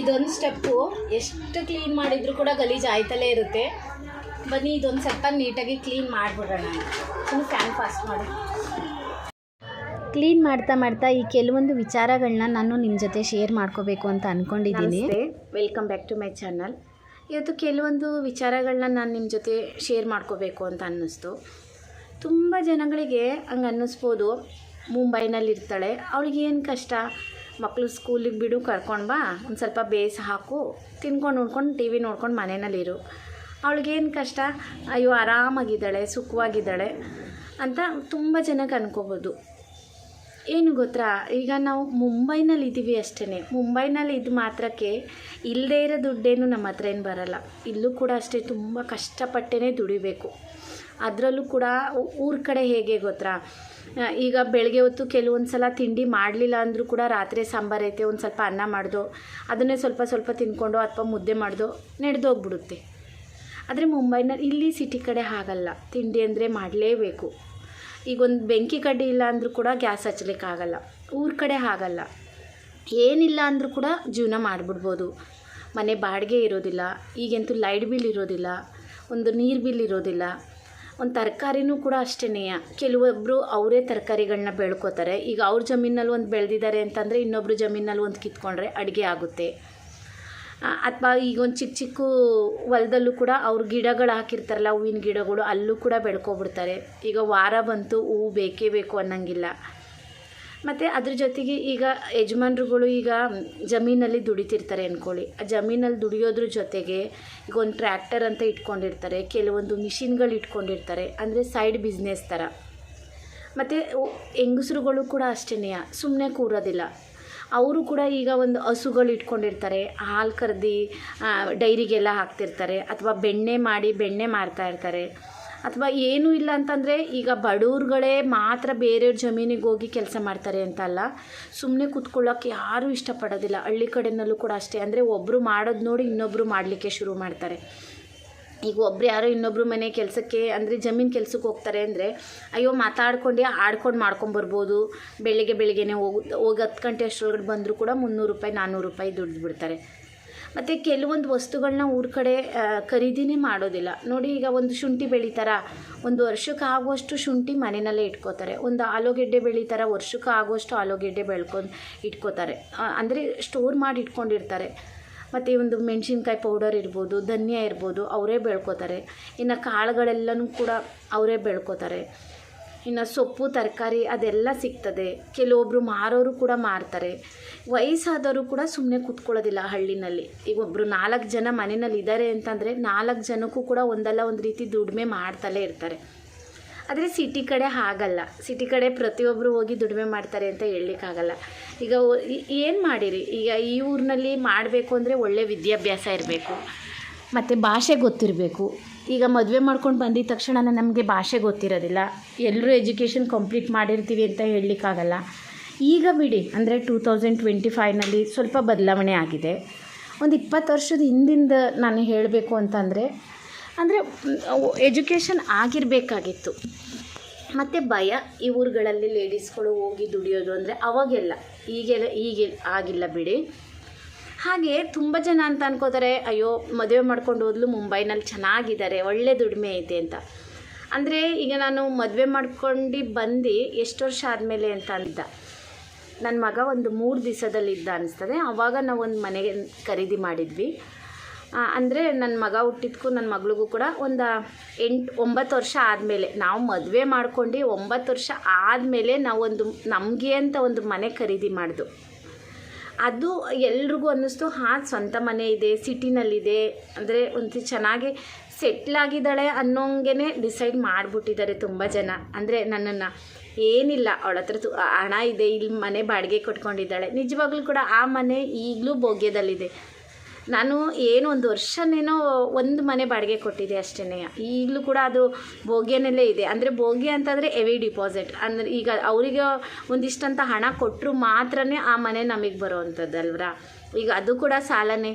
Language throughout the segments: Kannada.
ಇದೊಂದು ಸ್ಟೆಪ್ಪು. ಎಷ್ಟು ಕ್ಲೀನ್ ಮಾಡಿದರೂ ಕೂಡ ಗಲೀಜು ಆಯ್ತಲೇ ಇರುತ್ತೆ. ಬನ್ನಿ ಇದೊಂದು ಸ್ವಲ್ಪ ನೀಟಾಗಿ ಕ್ಲೀನ್ ಮಾಡಿಬಿಡೋಣ. ಇನ್ನು ಫ್ಯಾನ್ ಫಾಸ್ಟ್ ಮಾಡಿ. ಕ್ಲೀನ್ ಮಾಡ್ತಾ ಮಾಡ್ತಾ ಈ ಕೆಲವೊಂದು ವಿಚಾರಗಳನ್ನ ನಾನು ನಿಮ್ಮ ಜೊತೆ ಶೇರ್ ಮಾಡ್ಕೋಬೇಕು ಅಂತ ಅಂದ್ಕೊಂಡಿದ್ದೀನಿ welcome back to my channel. ಇವತ್ತು ಕೆಲವೊಂದು ವಿಚಾರಗಳನ್ನ ನಾನು ನಿಮ್ಮ ಜೊತೆ ಶೇರ್ ಮಾಡ್ಕೋಬೇಕು ಅಂತ ಅನ್ನಿಸ್ತು. ತುಂಬ ಜನಗಳಿಗೆ ಹಂಗೆ ಅನ್ನಿಸ್ಬೋದು. ಮುಂಬೈನಲ್ಲಿ ಇರ್ತಾಳೆ ಅವಳಿಗೆ ಏನು ಕಷ್ಟ? ಮಕ್ಕಳು ಸ್ಕೂಲಿಗೆ ಬಿಡು, ಕರ್ಕೊಂಡು ಬಾ. ಒಂದು ಸ್ವಲ್ಪ ಬೇಸ್ ಹಾಕು. ತಿನ್ಕೊಂಡು ಉಣ್ಕೊಂಡು ಟಿ ವಿ ನೋಡ್ಕೊಂಡು ಮನೆಯಲ್ಲಿರು ಅವಳಿಗೇನು ಕಷ್ಟ? ಅಯ್ಯೋ, ಆರಾಮಾಗಿದ್ದಾಳೆ, ಸುಖವಾಗಿದ್ದಾಳೆ ಅಂತ ತುಂಬ ಜನಕ್ಕೆ ಅನ್ಕೋಬೋದು. ಏನು ಗೊತ್ತಾ? ಈಗ ನಾವು ಮುಂಬೈನಲ್ಲಿ ಇದ್ದೀವಿ ಅಷ್ಟೇ ಮುಂಬೈನಲ್ಲಿ ಇದು ಮಾತ್ರಕ್ಕೆ ಇಲ್ಲದೇ ಇರೋ ದುಡ್ಡೇನು ನಮ್ಮ ಹತ್ರ ಏನು ಬರಲ್ಲ. ಇಲ್ಲೂ ಕೂಡ ಅಷ್ಟೇ ತುಂಬ ಕಷ್ಟಪಟ್ಟೇ ದುಡಿಬೇಕು. ಅದರಲ್ಲೂ ಕೂಡ ಊರ ಕಡೆ ಹೇಗೆ ಗೊತ್ತಾ? ಈಗ ಬೆಳಗ್ಗೆ ಹೊತ್ತು ಕೆಲವೊಂದು ಸಲ ತಿಂಡಿ ಮಾಡಲಿಲ್ಲ ಅಂದರೂ ಕೂಡ ರಾತ್ರಿ ಸಾಂಬಾರು ಐತೆ, ಒಂದು ಸ್ವಲ್ಪ ಅನ್ನ ಮಾಡ್ದೋ, ಅದನ್ನೇ ಸ್ವಲ್ಪ ಸ್ವಲ್ಪ ತಿನ್ಕೊಂಡು ಅಥವಾ ಮುದ್ದೆ ಮಾಡಿದೋ ನಡೆದೋಗ್ಬಿಡುತ್ತೆ ಆದರೆ ಮುಂಬೈನಲ್ಲಿ ಇಲ್ಲಿ ಸಿಟಿ ಕಡೆ ಆಗಲ್ಲ ತಿಂಡಿ ಅಂದರೆ ಮಾಡಲೇಬೇಕು. ಈಗ ಒಂದು ಬೆಂಕಿ ಕಡ್ಡಿ ಇಲ್ಲ ಅಂದರೂ ಕೂಡ ಗ್ಯಾಸ್ ಹಚ್ಲಿಕ್ಕಾಗಲ್ಲ. ಊರ ಕಡೆ ಆಗಲ್ಲ ಏನಿಲ್ಲ ಅಂದರೂ ಕೂಡ ಜೀವನ ಮಾಡಿಬಿಡ್ಬೋದು. ಮನೆ ಬಾಡಿಗೆ ಇರೋದಿಲ್ಲ, ಈಗಂತೂ ಲೈಟ್ ಬಿಲ್ ಇರೋದಿಲ್ಲ, ಒಂದು ನೀರು ಬಿಲ್ ಇರೋದಿಲ್ಲ. ಒಂದು ತರಕಾರಿನೂ ಕೂಡ ಅಷ್ಟೇ ಕೆಲವೊಬ್ಬರು ಅವರೇ ತರಕಾರಿಗಳನ್ನ ಬೆಳ್ಕೋತಾರೆ. ಈಗ ಅವ್ರ ಜಮೀನಲ್ಲಿ ಒಂದು ಬೆಳೆದಿದ್ದಾರೆ ಅಂತಂದರೆ ಇನ್ನೊಬ್ಬರು ಜಮೀನಲ್ಲಿ ಒಂದು ಕಿತ್ಕೊಂಡ್ರೆ ಅಡುಗೆ ಆಗುತ್ತೆ. ಅಥವಾ ಈಗ ಒಂದು ಚಿಕ್ಕ ಚಿಕ್ಕ ಹೊಲದಲ್ಲೂ ಕೂಡ ಅವ್ರು ಗಿಡಗಳು ಹಾಕಿರ್ತಾರಲ್ಲ, ಹೂವಿನ ಗಿಡಗಳು, ಅಲ್ಲೂ ಕೂಡ ಬೆಳ್ಕೊಬಿಡ್ತಾರೆ. ಈಗ ವಾರ ಬಂತು ಹೂವು ಬೇಕೇ ಬೇಕು ಅನ್ನಂಗಿಲ್ಲ. ಮತ್ತು ಅದ್ರ ಜೊತೆಗೆ ಈಗ ಯಜಮಾನ್ರುಗಳು ಈಗ ಜಮೀನಲ್ಲಿ ದುಡಿತಿರ್ತಾರೆ ಅಂದ್ಕೊಳ್ಳಿ ಆ ಜಮೀನಲ್ಲಿ ದುಡಿಯೋದ್ರ ಜೊತೆಗೆ ಈಗ ಒಂದು ಟ್ರ್ಯಾಕ್ಟರ್ ಅಂತ ಇಟ್ಕೊಂಡಿರ್ತಾರೆ, ಕೆಲವೊಂದು ಮಿಷಿನ್ಗಳು ಇಟ್ಕೊಂಡಿರ್ತಾರೆ, ಅಂದರೆ ಸೈಡ್ ಬಿಸ್ನೆಸ್ ಥರ. ಮತ್ತು ಹೆಂಗಸ್ರುಗಳು ಕೂಡ ಅಷ್ಟೇ ಸುಮ್ಮನೆ ಕೂರೋದಿಲ್ಲ. ಅವರು ಕೂಡ ಈಗ ಒಂದು ಹಸುಗಳು ಇಟ್ಕೊಂಡಿರ್ತಾರೆ, ಹಾಲು ಕರೆದು ಡೈರಿಗೆಲ್ಲ ಹಾಕ್ತಿರ್ತಾರೆ, ಅಥವಾ ಬೆಣ್ಣೆ ಮಾಡಿ ಬೆಣ್ಣೆ ಮಾರ್ತಾ ಇರ್ತಾರೆ. ಅಥವಾ ಏನೂ ಇಲ್ಲ ಅಂತಂದರೆ ಈಗ ಬಡವ್ರುಗಳೇ ಮಾತ್ರ ಬೇರೆಯವ್ರ ಜಮೀನಿಗೆ ಹೋಗಿ ಕೆಲಸ ಮಾಡ್ತಾರೆ ಅಂತ ಅಲ್ಲ. ಸುಮ್ಮನೆ ಕೂತ್ಕೊಳ್ಳೋಕೆ ಯಾರೂ ಇಷ್ಟಪಡೋದಿಲ್ಲ. ಹಳ್ಳಿ ಕಡೆಯಲ್ಲೂ ಕೂಡ ಅಷ್ಟೇ. ಅಂದರೆ ಒಬ್ಬರು ಮಾಡೋದು ನೋಡಿ ಇನ್ನೊಬ್ಬರು ಮಾಡಲಿಕ್ಕೆ ಶುರು ಮಾಡ್ತಾರೆ. ಈಗ ಒಬ್ರು ಯಾರೋ ಇನ್ನೊಬ್ರು ಮನೆ ಕೆಲಸಕ್ಕೆ, ಅಂದರೆ ಜಮೀನು ಕೆಲಸಕ್ಕೆ ಹೋಗ್ತಾರೆ ಅಂದರೆ, ಅಯ್ಯೋ ಮಾತಾಡ್ಕೊಂಡು ಆಡ್ಕೊಂಡು ಮಾಡ್ಕೊಂಬರ್ಬೋದು ಬೆಳಿಗ್ಗೆ ಬೆಳಿಗ್ಗೆನೇ ಹೋಗಿ ಹೋಗಿ ಹತ್ತು ಗಂಟೆ ಅಷ್ಟರೊಳಗಡೆ ಬಂದರೂ ಕೂಡ ಮುನ್ನೂರು ರೂಪಾಯಿ ನಾನ್ನೂರು ರೂಪಾಯಿ ದುಡ್ಡು ಬಿಡ್ತಾರೆ. ಮತ್ತು ಕೆಲವೊಂದು ವಸ್ತುಗಳನ್ನ ಊರ ಕಡೆ ಖರೀದಿನೇ ಮಾಡೋದಿಲ್ಲ. ನೋಡಿ ಈಗ ಒಂದು ಶುಂಠಿ ಬೆಳಿತಾರ. ಒಂದು ವರ್ಷಕ್ಕೆ ಆಗುವಷ್ಟು ಶುಂಠಿ ಮನೆಯಲ್ಲೇ ಇಟ್ಕೋತಾರೆ. ಒಂದು ಆಲೂಗೆಡ್ಡೆ ಬೆಳೀತಾರ, ವರ್ಷಕ್ಕೆ ಆಗುವಷ್ಟು ಆಲೂಗೆಡ್ಡೆ ಬೆಳ್ಕೊಂಡು ಇಟ್ಕೋತಾರೆ. ಅಂದರೆ ಸ್ಟೋರ್ ಮಾಡಿ ಇಟ್ಕೊಂಡಿರ್ತಾರೆ. ಮತ್ತು ಒಂದು ಮೆಣಸಿನ್ಕಾಯಿ ಪೌಡರ್ ಇರ್ಬೋದು, ಧನ್ಯ ಇರ್ಬೋದು, ಅವರೇ ಬೆಳ್ಕೋತಾರೆ. ಇನ್ನು ಕಾಳುಗಳೆಲ್ಲನೂ ಕೂಡ ಅವರೇ ಬೆಳ್ಕೋತಾರೆ. ಇನ್ನು ಸೊಪ್ಪು, ತರಕಾರಿ ಅದೆಲ್ಲ ಸಿಗ್ತದೆ. ಕೆಲವೊಬ್ಬರು ಮಾರೋರು ಕೂಡ ಮಾರ್ತಾರೆ. ವಯಸ್ಸಾದವರು ಕೂಡ ಸುಮ್ಮನೆ ಕೂತ್ಕೊಳ್ಳೋದಿಲ್ಲ ಹಳ್ಳಿನಲ್ಲಿ. ಈಗ ಒಬ್ಬರು ನಾಲ್ಕು ಜನ ಮನೆಯಲ್ಲಿ ಇದ್ದಾರೆ ಅಂತಂದರೆ ನಾಲ್ಕು ಜನಕ್ಕೂ ಕೂಡ ಒಂದಲ್ಲ ಒಂದು ರೀತಿ ದುಡಿಮೆ ಮಾಡ್ತಲೇ ಇರ್ತಾರೆ. ಆದರೆ ಸಿಟಿ ಕಡೆ ಹಾಗಲ್ಲ. ಸಿಟಿ ಕಡೆ ಪ್ರತಿಯೊಬ್ಬರು ಹೋಗಿ ದುಡಿಮೆ ಮಾಡ್ತಾರೆ ಅಂತ ಹೇಳಲಿಕ್ಕಾಗಲ್ಲ. ಈಗ ಏನು ಮಾಡಿರಿ? ಈಗ ಈ ಊರಿನಲ್ಲಿ ಮಾಡಬೇಕು ಅಂದರೆ ಒಳ್ಳೆಯ ವಿದ್ಯಾಭ್ಯಾಸ ಇರಬೇಕು. ಮತ್ತು ಭಾಷೆ ಗೊತ್ತಿರಬೇಕು. ಈಗ ಮದುವೆ ಮಾಡ್ಕೊಂಡು ಬಂದಿದ ತಕ್ಷಣ ನಮಗೆ ಭಾಷೆ ಗೊತ್ತಿರೋದಿಲ್ಲ. ಎಲ್ಲರೂ ಎಜುಕೇಷನ್ ಕಂಪ್ಲೀಟ್ ಮಾಡಿರ್ತೀವಿ ಅಂತ ಹೇಳಲಿಕ್ಕಾಗಲ್ಲ. ಈಗ ಬಿಡಿ, ಅಂದರೆ ಟೂ ತೌಸಂಡ್ ಟ್ವೆಂಟಿ ಫೈವ್ನಲ್ಲಿ ಸ್ವಲ್ಪ ಬದಲಾವಣೆ ಆಗಿದೆ. ಒಂದು ಇಪ್ಪತ್ತು ವರ್ಷದ ಹಿಂದಿಂದ ನಾನು ಹೇಳಬೇಕು ಅಂತಂದರೆ, ಅಂದರೆ ಎಜುಕೇಷನ್ ಆಗಿರಬೇಕಾಗಿತ್ತು. ಮತ್ತು ಭಯ, ಈ ಊರುಗಳಲ್ಲಿ ಲೇಡೀಸ್ಗಳು ಹೋಗಿ ದುಡಿಯೋದು ಅಂದರೆ ಅವಾಗೆಲ್ಲ. ಈಗೆಲ್ಲ, ಈಗ ಆಗಿಲ್ಲ ಬಿಡಿ. ಹಾಗೆ ತುಂಬ ಜನ ಅಂತ ಅನ್ಕೋತಾರೆ, ಅಯ್ಯೋ, ಮದುವೆ ಮಾಡ್ಕೊಂಡು ಹೋದ್ಲು ಮುಂಬೈನಲ್ಲಿ ಚೆನ್ನಾಗಿದ್ದಾರೆ, ಒಳ್ಳೆ ದುಡಿಮೆ ಐತೆ ಅಂತ. ಅಂದರೆ ಈಗ ನಾನು ಮದುವೆ ಮಾಡ್ಕೊಂಡು ಬಂದು ಎಷ್ಟು ವರ್ಷ ಆದಮೇಲೆ ಅಂತ ಅಂದ ನನ್ನ ಮಗ ಒಂದು ಮೂರು ದಿವಸದಲ್ಲಿದ್ದ ಅನಿಸ್ತದೆ. ಆವಾಗ ನಾವು ಒಂದು ಮನೆಗೆ ಖರೀದಿ ಮಾಡಿದ್ವಿ. ಅಂದರೆ ನನ್ನ ಮಗ ಹುಟ್ಟಿದ್ಕೂ ನನ್ನ ಮಗಳಿಗೂ ಕೂಡ ಒಂದು ಎಂಟು, ಒಂಬತ್ತು ವರ್ಷ ಆದಮೇಲೆ. ನಾವು ಮದುವೆ ಮಾಡ್ಕೊಂಡು ಒಂಬತ್ತು ವರ್ಷ ಆದಮೇಲೆ ನಾವೊಂದು ನಮಗೆ ಅಂತ ಒಂದು ಮನೆ ಖರೀದಿ ಮಾಡಿದ್ದು ಅದು ಎಲ್ರಿಗೂ ಅನ್ನಿಸ್ತು, ಹಾಂ, ಸ್ವಂತ ಮನೆ ಇದೆ, ಸಿಟಿನಲ್ಲಿದೆ, ಅಂದರೆ ಒಂದು ಚೆನ್ನಾಗಿ ಸೆಟ್ಲ್ ಆಗಿದ್ದಾಳೆ ಅನ್ನೋಂಗೆ ಡಿಸೈಡ್ ಮಾಡಿಬಿಟ್ಟಿದ್ದಾರೆ ತುಂಬ ಜನ. ಅಂದರೆ ನನ್ನನ್ನು, ಏನಿಲ್ಲ, ಅವಳ ಹತ್ರ ಹಣ ಇದೆ, ಇಲ್ಲಿ ಮನೆ ಬಾಡಿಗೆ ಕೊಟ್ಕೊಂಡಿದ್ದಾಳೆ. ನಿಜವಾಗ್ಲೂ ಕೂಡ ಆ ಮನೆ ಈಗಲೂ ಭೋಗ್ಯದಲ್ಲಿದೆ. ನಾನು ಏನು ಒಂದು ವರ್ಷನೇನೋ ಒಂದು ಮನೆ ಬಾಡಿಗೆ ಕೊಟ್ಟಿದ್ದೆ ಅಷ್ಟೇ ಈಗಲೂ ಕೂಡ ಅದು ಭೋಗ್ಯನಲ್ಲೇ ಇದೆ. ಅಂದರೆ ಭೋಗ್ಯ ಅಂತಂದರೆ ಎವಿ ಡಿಪಾಸಿಟ್ ಅಂದರೆ ಈಗ ಅವರಿಗೆ ಒಂದಿಷ್ಟಂತ ಹಣ ಕೊಟ್ಟರು ಮಾತ್ರನೇ ಆ ಮನೆ ನಮಗೆ ಬರೋವಂಥದ್ದಲ್ವ್ರಾ? ಈಗ ಅದು ಕೂಡ ಸಾಲನೇ.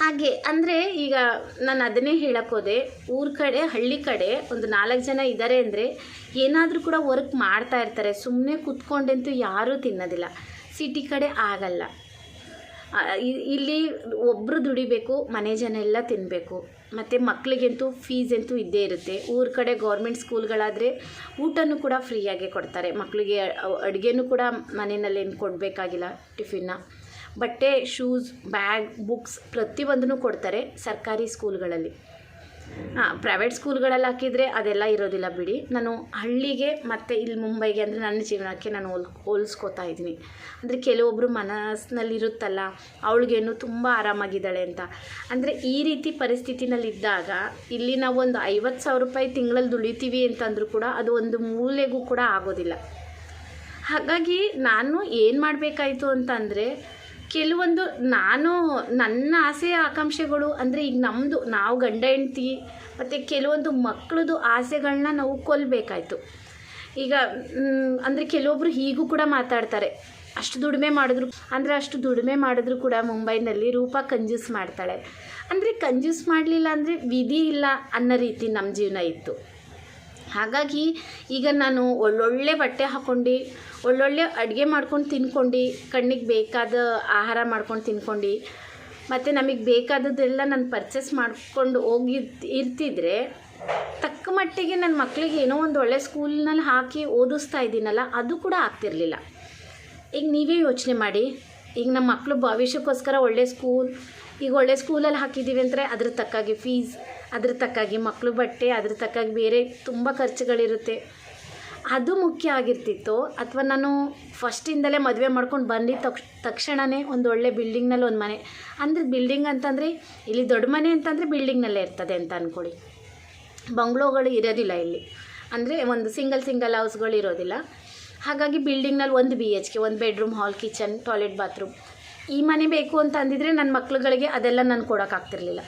ಹಾಗೆ, ಅಂದರೆ ಈಗ ನಾನು ಅದನ್ನೇ ಹೇಳೋಕ್ಕೋದೆ ಊರ ಕಡೆ, ಹಳ್ಳಿ ಕಡೆ ಒಂದು ನಾಲ್ಕು ಜನ ಇದ್ದಾರೆ ಅಂದರೆ ಏನಾದರೂ ಕೂಡ ವರ್ಕ್ ಮಾಡ್ತಾ ಇರ್ತಾರೆ. ಸುಮ್ಮನೆ ಕೂತ್ಕೊಂಡಂತೂ ಯಾರೂ ತಿನ್ನೋದಿಲ್ಲ. ಸಿಟಿ ಕಡೆ ಆಗಲ್ಲ. ಇಲ್ಲಿ ಒಬ್ಬರು ದುಡಿಬೇಕು, ಮನೆ ಜನ ಎಲ್ಲ ತಿನ್ನಬೇಕು ಮತ್ತು ಮಕ್ಕಳಿಗಂತೂ ಫೀಸ್ ಅಂತೂ ಇದ್ದೇ ಇರುತ್ತೆ. ಊರ ಕಡೆ ಗೌರ್ಮೆಂಟ್ ಸ್ಕೂಲ್ಗಳಾದರೆ ಊಟನೂ ಕೂಡ ಫ್ರೀಯಾಗೆ ಕೊಡ್ತಾರೆ. ಮಕ್ಕಳಿಗೆ ಅಡುಗೆನೂ ಕೂಡ ಮನೆಯಲ್ಲಿ ಏನು ಕೊಡಬೇಕಾಗಿಲ್ಲ ಟಿಫಿನ್ನ. ಬಟ್ಟೆ ಶೂಸ್ ಬ್ಯಾಗ್ ಬುಕ್ಸ್ ಪ್ರತಿಯೊಂದನ್ನು ಕೊಡ್ತಾರೆ ಸರ್ಕಾರಿ ಸ್ಕೂಲ್ಗಳಲ್ಲಿ ಹಾಂ ಪ್ರೈವೇಟ್ ಸ್ಕೂಲ್ಗಳಲ್ಲಿ ಹಾಕಿದರೆ ಅದೆಲ್ಲ ಇರೋದಿಲ್ಲ ಬಿಡಿ. ನಾನು ಹಳ್ಳಿಗೆ ಮತ್ತು ಇಲ್ಲಿ ಮುಂಬೈಗೆ ಅಂದರೆ ನನ್ನ ಜೀವನಕ್ಕೆ ನಾನು ಹೋಲ್, ಹೋಲಿಸ್ಕೋತಾ ಇದ್ದೀನಿ. ಅಂದರೆ ಕೆಲವೊಬ್ಬರು ಮನಸ್ಸಿನಲ್ಲಿರುತ್ತಲ್ಲ ಅವಳಿಗೇನು ತುಂಬ ಆರಾಮಾಗಿದ್ದಾಳೆ ಅಂತ. ಅಂದರೆ ಈ ರೀತಿ ಪರಿಸ್ಥಿತಿನಲ್ಲಿದ್ದಾಗ ಇಲ್ಲಿ ನಾವು ಒಂದು ಐವತ್ತು ಸಾವಿರ ರೂಪಾಯಿ ತಿಂಗಳಲ್ಲಿ ದುಡಿತೀವಿ ಅಂತಂದರೂ ಕೂಡ ಅದು ಒಂದು ಮೂಲೆಗೂ ಕೂಡ ಆಗೋದಿಲ್ಲ. ಹಾಗಾಗಿ ನಾನು ಏನು ಮಾಡಬೇಕಾಯಿತು ಅಂತಂದರೆ ಕೆಲವೊಂದು ನಾನು ನನ್ನ ಆಸೆ ಆಕಾಂಕ್ಷೆಗಳು ಅಂದರೆ ಈಗ ನಮ್ಮದು ನಾವು ಗಂಡ ಹೆಂಡ್ತಿ, ಮತ್ತು ಕೆಲವೊಂದು ಮಕ್ಕಳದು ಆಸೆಗಳನ್ನ ನಾವು ಕೊಲ್ಲಬೇಕಾಯ್ತು ಈಗ ಅಂದರೆ ಕೆಲವೊಬ್ಬರು ಹೀಗೂ ಕೂಡ ಮಾತಾಡ್ತಾರೆ. ಅಷ್ಟು ದುಡಿಮೆ ಮಾಡಿದ್ರು, ಅಂದರೆ ಅಷ್ಟು ದುಡಿಮೆ ಮಾಡಿದ್ರು ಕೂಡ ಮುಂಬೈನಲ್ಲಿ ರೂಪ ಕಂಜೂಸ್ ಮಾಡ್ತಾಳೆ. ಅಂದರೆ ಕಂಜೂಸ್ ಮಾಡಲಿಲ್ಲ ಅಂದರೆ ವಿಧಿ ಇಲ್ಲ ಅನ್ನೋ ರೀತಿ ನಮ್ಮ ಜೀವನ ಇತ್ತು. ಹಾಗಾಗಿ ಈಗ ನಾನು ಒಳ್ಳೊಳ್ಳೆ ಬಟ್ಟೆ ಹಾಕ್ಕೊಂಡು ಒಳ್ಳೊಳ್ಳೆ ಅಡುಗೆ ಮಾಡ್ಕೊಂಡು ತಿನ್ಕೊಂಡು, ಕಣ್ಣಿಗೆ ಬೇಕಾದ ಆಹಾರ ಮಾಡ್ಕೊಂಡು ತಿನ್ಕೊಂಡು, ಮತ್ತು ನಮಗೆ ಬೇಕಾದದ್ದೆಲ್ಲ ನಾನು ಪರ್ಚೇಸ್ ಮಾಡ್ಕೊಂಡು ಹೋಗಿ ಇರ್ತಿದ್ರೆ ತಕ್ಕ ಮಟ್ಟಿಗೆ ನನ್ನ ಮಕ್ಕಳಿಗೆ ಏನೋ ಒಂದು ಒಳ್ಳೆ ಸ್ಕೂಲ್ನಲ್ಲಿ ಹಾಕಿ ಓದಿಸ್ತಾ ಇದ್ದೀನಲ್ಲ, ಅದು ಕೂಡ ಆಗ್ತಿರಲಿಲ್ಲ. ಈಗ ನೀವೇ ಯೋಚನೆ ಮಾಡಿ, ಈಗ ನಮ್ಮ ಮಕ್ಕಳು ಭವಿಷ್ಯಕ್ಕೋಸ್ಕರ ಒಳ್ಳೆ ಸ್ಕೂಲ್ ಈಗ ಒಳ್ಳೆ ಸ್ಕೂಲಲ್ಲಿ ಹಾಕಿದ್ದೀವಿ ಅಂದರೆ ಅದ್ರ ತಕ್ಕಾಗಿ ಫೀಸ್ ಅದ್ರ ತಕ್ಕಾಗಿ ಮಕ್ಕಳು ಬಟ್ಟೆ, ಅದ್ರ ತಕ್ಕಾಗಿ ಬೇರೆ ತುಂಬ ಖರ್ಚುಗಳಿರುತ್ತೆ. ಅದು ಮುಖ್ಯ ಆಗಿರ್ತಿತ್ತು. ಅಥವಾ ನಾನು ಫಸ್ಟಿಂದಲೇ ಮದುವೆ ಮಾಡ್ಕೊಂಡು ಬಂದಿದ್ದ ತಕ್ಷ ತಕ್ಷಣವೇ ಒಂದು ಒಳ್ಳೆ ಬಿಲ್ಡಿಂಗ್ನಲ್ಲಿ ಒಂದು ಮನೆ. ಅಂದರೆ ಬಿಲ್ಡಿಂಗ್ ಅಂತಂದರೆ ಇಲ್ಲಿ ದೊಡ್ಡ ಮನೆ ಅಂತಂದರೆ ಬಿಲ್ಡಿಂಗ್ನಲ್ಲೇ ಇರ್ತದೆ ಅಂತ ಅಂದ್ಕೊಳ್ಳಿ ಬಂಗ್ಲೋಗಳು ಇರೋದಿಲ್ಲ ಇಲ್ಲಿ. ಅಂದರೆ ಒಂದು ಸಿಂಗಲ್ ಸಿಂಗಲ್ ಹೌಸ್ಗಳು ಇರೋದಿಲ್ಲ. ಹಾಗಾಗಿ ಬಿಲ್ಡಿಂಗ್ನಲ್ಲಿ ಒಂದು ಬಿ ಎಚ್ ಕೆ ಒಂದು bedroom hall kitchen toilet bathroom ಈ ಮನೆ ಬೇಕು ಅಂತ ಅಂದಿದ್ರೆ ನನ್ನ ಮಕ್ಳುಗಳಿಗೆ ಅದೆಲ್ಲ ನಾನು ಕೊಡೋಕ್ಕಾಗ್ತಿರ್ಲಿಲ್ಲ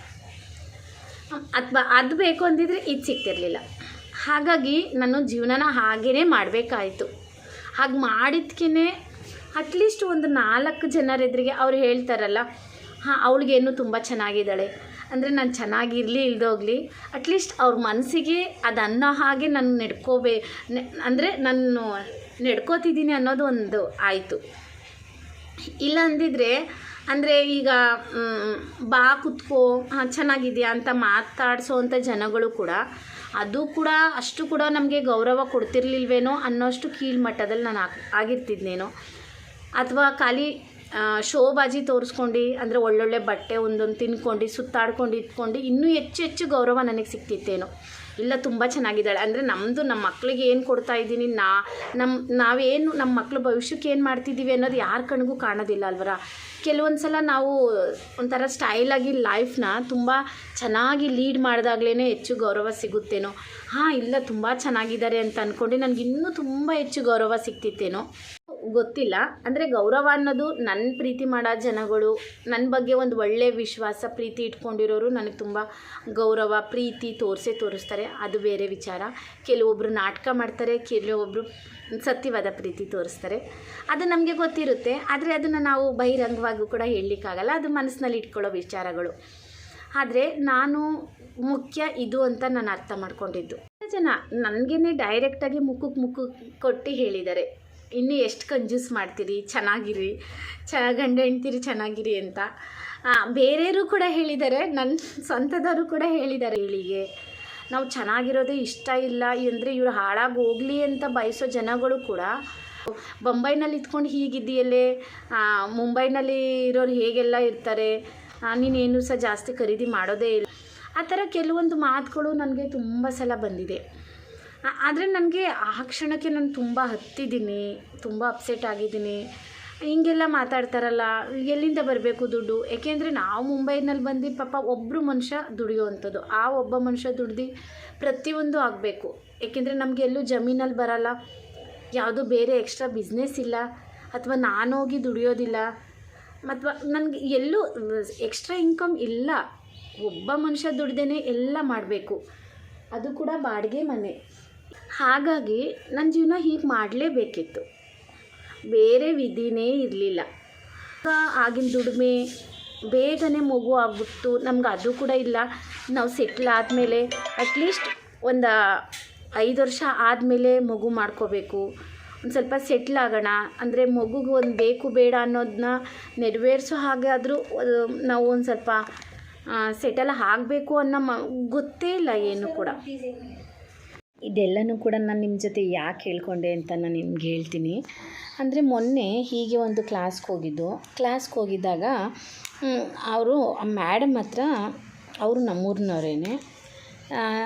ಅಥವಾ ಅದು ಬೇಕು ಅಂದಿದ್ರೆ ಇದು ಸಿಗ್ತಿರ್ಲಿಲ್ಲ. ಹಾಗಾಗಿ ನಾನು ಜೀವನನ ಹಾಗೇ ಮಾಡಬೇಕಾಯಿತು. ಹಾಗೆ ಮಾಡಿದ್ಕೇ ಅಟ್ಲೀಸ್ಟ್ ಒಂದು ನಾಲ್ಕು ಜನರ ಎದುರಿಗೆ ಅವ್ರು ಹೇಳ್ತಾರಲ್ಲ, ಹಾಂ ಅವಳಿಗೇನು ತುಂಬ ಚೆನ್ನಾಗಿದ್ದಾಳೆ. ಅಂದರೆ ನಾನು ಚೆನ್ನಾಗಿರಲಿ ಇಲ್ದೋಗ್ಲಿ ಅಟ್ಲೀಸ್ಟ್ ಅವ್ರ ಮನಸ್ಸಿಗೆ ಅದು ಅನ್ನೋ ಹಾಗೆ ನಾನು ನಡ್ಕೋಬೇ ಅಂದರೆ ನಾನು ನೆಡ್ಕೋತಿದ್ದೀನಿ ಅನ್ನೋದು ಒಂದು ಆಯಿತು. ಇಲ್ಲ ಅಂದಿದ್ರೆ ಅಂದರೆ ಈಗ ಬಾ ಕುತ್ಕೋ, ಹಾಂ, ಚೆನ್ನಾಗಿದೆಯಾ ಅಂತ ಮಾತಾಡಿಸೋವಂಥ ಜನಗಳು ಕೂಡ, ಅದು ಕೂಡ ಅಷ್ಟು ಕೂಡ ನಮಗೆ ಗೌರವ ಕೊಡ್ತಿರ್ಲಿಲ್ವೇನೋ ಅನ್ನೋಷ್ಟು ಕೀಳ್ಮಟ್ಟದಲ್ಲಿ ನಾನು ಆಗ್, ಆಗಿರ್ತಿದ್ನೇನೋ. ಅಥವಾ ಖಾಲಿ ಶೋಬಾಜಿ ತೋರಿಸ್ಕೊಂಡು, ಅಂದರೆ ಒಳ್ಳೊಳ್ಳೆ ಬಟ್ಟೆ ಒಂದೊಂದು ತಿನ್ಕೊಂಡು, ಸುತ್ತಾಡ್ಕೊಂಡು, ಇಟ್ಕೊಂಡು ಇನ್ನೂ ಹೆಚ್ಚು ಹೆಚ್ಚು ಗೌರವ ನನಗೆ ಸಿಕ್ತಿತ್ತೇನೋ. ಇಲ್ಲ, ತುಂಬ ಚೆನ್ನಾಗಿದ್ದಾಳೆ. ಅಂದರೆ ನಮ್ಮದು ನಮ್ಮ ಮಕ್ಕಳಿಗೆ ಏನು ಕೊಡ್ತಾ ಇದ್ದೀನಿ, ನಾ ನಮ್ಮ ನಾವೇನು ನಮ್ಮ ಮಕ್ಳು ಭವಿಷ್ಯಕ್ಕೆ ಏನು ಮಾಡ್ತಿದ್ದೀವಿ ಅನ್ನೋದು ಯಾರ ಕಣ್ಗೂ ಕಾಣೋದಿಲ್ಲ ಅಲ್ವರ. ಕೆಲವೊಂದು ಸಲ ನಾವು ಒಂಥರ ಸ್ಟೈಲಾಗಿ ಲೈಫ್ನ ತುಂಬ ಚೆನ್ನಾಗಿ ಲೀಡ್ ಮಾಡಿದಾಗ್ಲೇ ಹೆಚ್ಚು ಗೌರವ ಸಿಗುತ್ತೇನೋ. ಹಾಂ, ಇಲ್ಲ, ತುಂಬ ಚೆನ್ನಾಗಿದ್ದಾರೆ ಅಂತ ಅಂದ್ಕೊಂಡು ನನಗೆ ತುಂಬ ಹೆಚ್ಚು ಗೌರವ ಸಿಗ್ತಿತ್ತೇನೋ. ಗೊತ್ತಿಲ್ಲ. ಅಂದರೆ ಗೌರವ ಅನ್ನೋದು ನನ್ನ ಪ್ರೀತಿ ಮಾಡೋ ಜನಗಳು ನನ್ನ ಬಗ್ಗೆ ಒಂದು ಒಳ್ಳೆಯ ವಿಶ್ವಾಸ, ಪ್ರೀತಿ ಇಟ್ಕೊಂಡಿರೋರು ನನಗೆ ತುಂಬ ಗೌರವ, ಪ್ರೀತಿ ತೋರಿಸೇ ತೋರಿಸ್ತಾರೆ. ಅದು ಬೇರೆ ವಿಚಾರ. ಕೆಲವೊಬ್ಬರು ನಾಟಕ ಮಾಡ್ತಾರೆ ಕೆಲವೊಬ್ಬರು ಸತ್ಯವಾದ ಪ್ರೀತಿ ತೋರಿಸ್ತಾರೆ. ಅದು ನಮಗೆ ಗೊತ್ತಿರುತ್ತೆ. ಆದರೆ ಅದನ್ನು ನಾವು ಬಹಿರಂಗವಾಗೂ ಕೂಡ ಹೇಳಲಿಕ್ಕಾಗಲ್ಲ. ಅದು ಮನಸ್ಸಿನಲ್ಲಿ ಇಟ್ಕೊಳ್ಳೋ ವಿಚಾರಗಳು. ಆದರೆ ನಾನು ಮುಖ್ಯ ಇದು ಅಂತ ನಾನು ಅರ್ಥ ಮಾಡ್ಕೊಂಡಿದ್ದು. ಜನ ನನಗೇ ಡೈರೆಕ್ಟಾಗಿ ಮುಖಕ್ಕೆ ಮುಖಕ್ಕೆ ಕೊಟ್ಟು ಹೇಳಿದ್ದಾರೆ. ಇನ್ನೂ ಎಷ್ಟು ಕಂಜೂಸ್ ಮಾಡ್ತೀರಿ? ಚೆನ್ನಾಗಿರಿ. ಚ, ಗಂಡ ಹೆಣ್ತೀರಿ ಚೆನ್ನಾಗಿರಿ ಅಂತ. ಬೇರೆಯವರು ಕೂಡ ಹೇಳಿದ್ದಾರೆ ನನ್ನ ಸ್ವಂತದವರು ಕೂಡ ಹೇಳಿದ್ದಾರೆ ಹೇಳಿಗೆ ನಾವು ಚೆನ್ನಾಗಿರೋದೇ ಇಷ್ಟ ಇಲ್ಲ, ಅಂದರೆ ಇವ್ರು ಹಾಳಾಗಿ ಹೋಗಲಿ ಅಂತ ಬಯಸೋ ಜನಗಳು ಕೂಡ ಬೊಂಬೈನಲ್ಲಿ ಇದ್ಕೊಂಡು ಹೀಗಿದ್ದೀಯಲ್ಲೇ? ಮುಂಬೈನಲ್ಲಿ ಇರೋರು ಹೇಗೆಲ್ಲ ಇರ್ತಾರೆ? ನೀನೇನು ಸಹ ಜಾಸ್ತಿ ಖರೀದಿ ಮಾಡೋದೇ ಇಲ್ಲ. ಆ ಥರ ಕೆಲವೊಂದು ಮಾತುಗಳು ನನಗೆ ತುಂಬ ಸಲ ಬಂದಿದೆ. ಆದರೆ ನನಗೆ ಆ ಕ್ಷಣಕ್ಕೆ ನಾನು ತುಂಬ ಹತ್ತಿದ್ದೀನಿ, ತುಂಬ ಅಪ್ಸೆಟ್ ಆಗಿದ್ದೀನಿ. ಹಿಂಗೆಲ್ಲ ಮಾತಾಡ್ತಾರಲ್ಲ, ಎಲ್ಲಿಂದ ಬರಬೇಕು ದುಡ್ಡು? ಏಕೆಂದರೆ ನಾವು ಮುಂಬೈನಲ್ಲಿ ಬಂದು ಪಾಪ ಒಬ್ಬರು ಮನುಷ್ಯ ದುಡಿಯುವಂಥದ್ದು. ಆ ಒಬ್ಬ ಮನುಷ್ಯ ದುಡ್ದು ಪ್ರತಿಯೊಂದು ಆಗಬೇಕು. ಏಕೆಂದರೆ ನಮಗೆ ಎಲ್ಲೂ ಜಮೀನಲ್ಲಿ ಬರಲ್ಲ. ಯಾವುದೂ ಬೇರೆ ಎಕ್ಸ್ಟ್ರಾ ಬಿಸ್ನೆಸ್ ಇಲ್ಲ. ಅಥವಾ ನಾನೋಗಿ ದುಡಿಯೋದಿಲ್ಲ. ಅಥವಾ ನನಗೆ ಎಲ್ಲೂ ಎಕ್ಸ್ಟ್ರಾ ಇನ್ಕಮ್ ಇಲ್ಲ. ಒಬ್ಬ ಮನುಷ್ಯ ದುಡ್ದೇ ಎಲ್ಲ ಮಾಡಬೇಕು. ಅದು ಕೂಡ ಬಾಡಿಗೆ ಮನೆ. ಹಾಗಾಗಿ ನನ್ನ ಜೀವನ ಹೀಗೆ ಮಾಡಲೇಬೇಕಿತ್ತು. ಬೇರೆ ವಿಧಿನೇ ಇರಲಿಲ್ಲ. ಆಗಿನ ದುಡಿಮೆ ಬೇಗನೆ ಮಗು ಆಗ್ಬಿಟ್ಟು ನಮ್ಗೆ ಅದು ಕೂಡ ಇಲ್ಲ. ನಾವು ಸೆಟ್ಲ್ ಆದಮೇಲೆ ಅಟ್ಲೀಸ್ಟ್ ಒಂದು ಐದು ವರ್ಷ ಆದಮೇಲೆ ಮಗು ಮಾಡ್ಕೋಬೇಕು. ಒಂದು ಸ್ವಲ್ಪ ಸೆಟ್ಲ್ ಆಗೋಣ. ಅಂದರೆ ಮಗುಗೆ ಒಂದು ಬೇಕು ಬೇಡ ಅನ್ನೋದನ್ನ ನೆರವೇರಿಸೋ ಹಾಗೆ ಆದರೂ ನಾವು ಒಂದು ಸ್ವಲ್ಪ ಸೆಟಲ್ ಆಗಬೇಕು ಅನ್ನೋ ಮ, ಗೊತ್ತೇ ಇಲ್ಲ ಏನು ಕೂಡ. ಇದೆಲ್ಲನೂ ಕೂಡ ನಾನು ನಿಮ್ಮ ಜೊತೆ ಯಾಕೆ ಹೇಳ್ಕೊಂಡೆ ಅಂತ ನಾನು ನಿಮ್ಗೆ ಹೇಳ್ತೀನಿ. ಅಂದರೆ ಮೊನ್ನೆ ಹೀಗೆ ಒಂದು ಕ್ಲಾಸ್ಗೆ ಹೋಗಿದ್ದು. ಕ್ಲಾಸ್ಗೆ ಹೋಗಿದ್ದಾಗ ಅವರು ಆ ಮ್ಯಾಡಮ್ ಹತ್ರ ಅವರು ನಮ್ಮೂರಿನವರೇನೆ.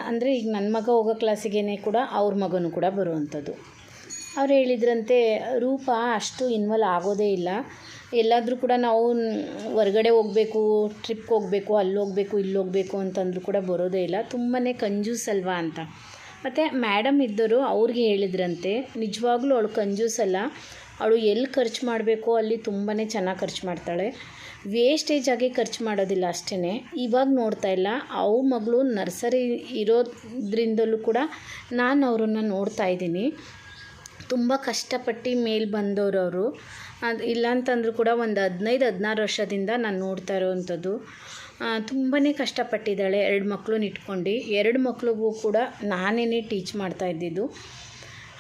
ಅಂದರೆ ಈಗ ನನ್ನ ಮಗ ಹೋಗೋ ಕ್ಲಾಸಿಗೇ ಕೂಡ ಅವ್ರ ಮಗನೂ ಕೂಡ ಬರುವಂಥದ್ದು. ಅವ್ರು ಹೇಳಿದ್ರಂತೆ, ರೂಪ, ಅಷ್ಟು ಇನ್ವಾಲ್ವ್ ಆಗೋದೇ ಇಲ್ಲ. ಎಲ್ಲಾದರೂ ಕೂಡ ನಾವು ಹೊರಗಡೆ ಹೋಗಬೇಕು ಟ್ರಿಪ್ಗೆ ಹೋಗಬೇಕು, ಅಲ್ಲಿ ಹೋಗಬೇಕು, ಇಲ್ಲಿ ಹೋಗಬೇಕು ಅಂತಂದ್ರೂ ಕೂಡ ಬರೋದೇ ಇಲ್ಲ. ತುಂಬಾ ಕಂಜೂಸ್ ಅಲ್ವಾ ಅಂತ. ಮತ್ತು ಮ್ಯಾಡಮ್ ಇದ್ದರು, ಅವ್ರಿಗೆ ಹೇಳಿದ್ರಂತೆ, ನಿಜವಾಗ್ಲೂ ಅವಳು ಕಂಜೂಸ್ ಅಲ್ಲ. ಅವಳು ಎಲ್ಲಿ ಖರ್ಚು ಮಾಡಬೇಕು ಅಲ್ಲಿ ತುಂಬಾ ಚೆನ್ನಾಗಿ ಖರ್ಚು ಮಾಡ್ತಾಳೆ. ವೇಸ್ಟೇಜ್ ಆಗಿ ಖರ್ಚು ಮಾಡೋದಿಲ್ಲ ಅಷ್ಟೇ ಇವಾಗ ನೋಡ್ತಾ ಇಲ್ಲ. ಅವ್ರ ಮಗಳು ನರ್ಸರಿ ಇರೋದ್ರಿಂದಲೂ ಕೂಡ ನಾನು ಅವರನ್ನು ನೋಡ್ತಾ ಇದ್ದೀನಿ. ತುಂಬ ಕಷ್ಟಪಟ್ಟು ಮೇಲೆ ಬಂದವರು ಅವರು. ಅದು ಇಲ್ಲಾಂತಂದ್ರೂ ಕೂಡ ಒಂದು ಹದಿನೈದು ಹದಿನಾರು ವರ್ಷದಿಂದ ನಾನು ನೋಡ್ತಾ ಇರೋವಂಥದ್ದು ತುಂಬಾ ಕಷ್ಟಪಟ್ಟಿದ್ದಾಳೆ ಎರಡು ಮಕ್ಕಳನ್ನ ಇಟ್ಕೊಂಡು. ಎರಡು ಮಕ್ಳಿಗೂ ಕೂಡ ನಾನೇ ಟೀಚ್ ಮಾಡ್ತಾ ಇದ್ದಿದ್ದು.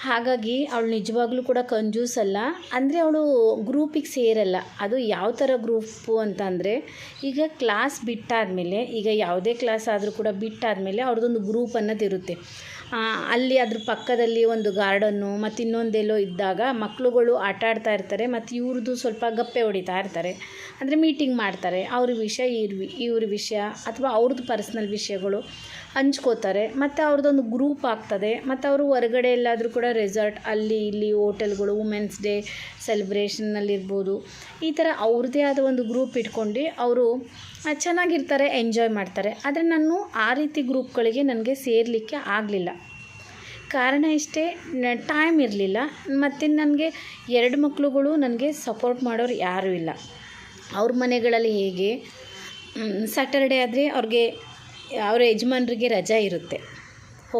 ಹಾಗಾಗಿ ಅವಳು ನಿಜವಾಗ್ಲೂ ಕೂಡ ಕಂಜೂಸ್ ಅಲ್ಲ. ಅಂದರೆ ಅವಳು ಗ್ರೂಪಿಗೆ ಸೇರಲ್ಲ. ಅದು ಯಾವ ಥರ ಗ್ರೂಪು ಅಂತಂದರೆ ಈಗ ಕ್ಲಾಸ್ ಬಿಟ್ಟಾದಮೇಲೆ, ಈಗ ಯಾವುದೇ ಕ್ಲಾಸ್ ಆದರೂ ಕೂಡ ಬಿಟ್ಟಾದಮೇಲೆ ಅವ್ರದ್ದೊಂದು ಗ್ರೂಪ್ ಅನ್ನೋದಿರುತ್ತೆ ಅಲ್ಲಿ ಅದ್ರ ಪಕ್ಕದಲ್ಲಿ ಒಂದು ಗಾರ್ಡನ್ನು ಮತ್ತು ಇನ್ನೊಂದೆಲ್ಲೋ ಇದ್ದಾಗ ಮಕ್ಕಳುಗಳು ಆಟ ಆಡ್ತಾ ಇರ್ತಾರೆ, ಮತ್ತು ಇವ್ರದ್ದು ಸ್ವಲ್ಪ ಗಪ್ಪೆ ಹೊಡಿತಾ ಇರ್ತಾರೆ. ಅಂದರೆ ಮೀಟಿಂಗ್ ಮಾಡ್ತಾರೆ, ಅವ್ರ ವಿಷಯ ಇವ್ರ ಇವ್ರ ವಿಷಯ ಅಥವಾ ಅವ್ರದ್ದು ಪರ್ಸ್ನಲ್ ವಿಷಯಗಳು ಹಂಚ್ಕೋತಾರೆ. ಮತ್ತು ಅವ್ರದ್ದೊಂದು ಗ್ರೂಪ್ ಆಗ್ತದೆ. ಮತ್ತು ಅವರು ಹೊರಗಡೆ ಎಲ್ಲಾದರೂ ಕೂಡ ರೆಸಾರ್ಟ್ ಅಲ್ಲಿ ಇಲ್ಲಿ ಹೋಟೆಲ್ಗಳು ವುಮೆನ್ಸ್ ಡೇ ಸೆಲೆಬ್ರೇಷನ್ನಲ್ಲಿರ್ಬೋದು ಈ ಥರ ಅವ್ರದ್ದೇ ಆದ ಒಂದು ಗ್ರೂಪ್ ಇಟ್ಕೊಂಡು ಅವರು ಚೆನ್ನಾಗಿರ್ತಾರೆ ಎಂಜಾಯ್ ಮಾಡ್ತಾರೆ. ಆದರೆ ನಾನು ಆ ರೀತಿ ಗ್ರೂಪ್ಗಳಿಗೆ ನನಗೆ ಸೇರಲಿಕ್ಕೆ ಆಗಲಿಲ್ಲ. ಕಾರಣ ಇಷ್ಟೇ ಟೈಮ್ ಇರಲಿಲ್ಲ. ಮತ್ತು ನನಗೆ ಎರಡು ಮಕ್ಕಳುಗಳು ನನಗೆ ಸಪೋರ್ಟ್ ಮಾಡೋರು ಯಾರೂ ಇಲ್ಲ. ಅವ್ರ ಮನೆಗಳಲ್ಲಿ ಹೇಗೆ ಸ್ಯಾಟರ್ಡೆ ಆದರೆ ಅವ್ರಿಗೆ ಅವರ ಯಜಮಾನ್ರಿಗೆ ರಜಾ ಇರುತ್ತೆ.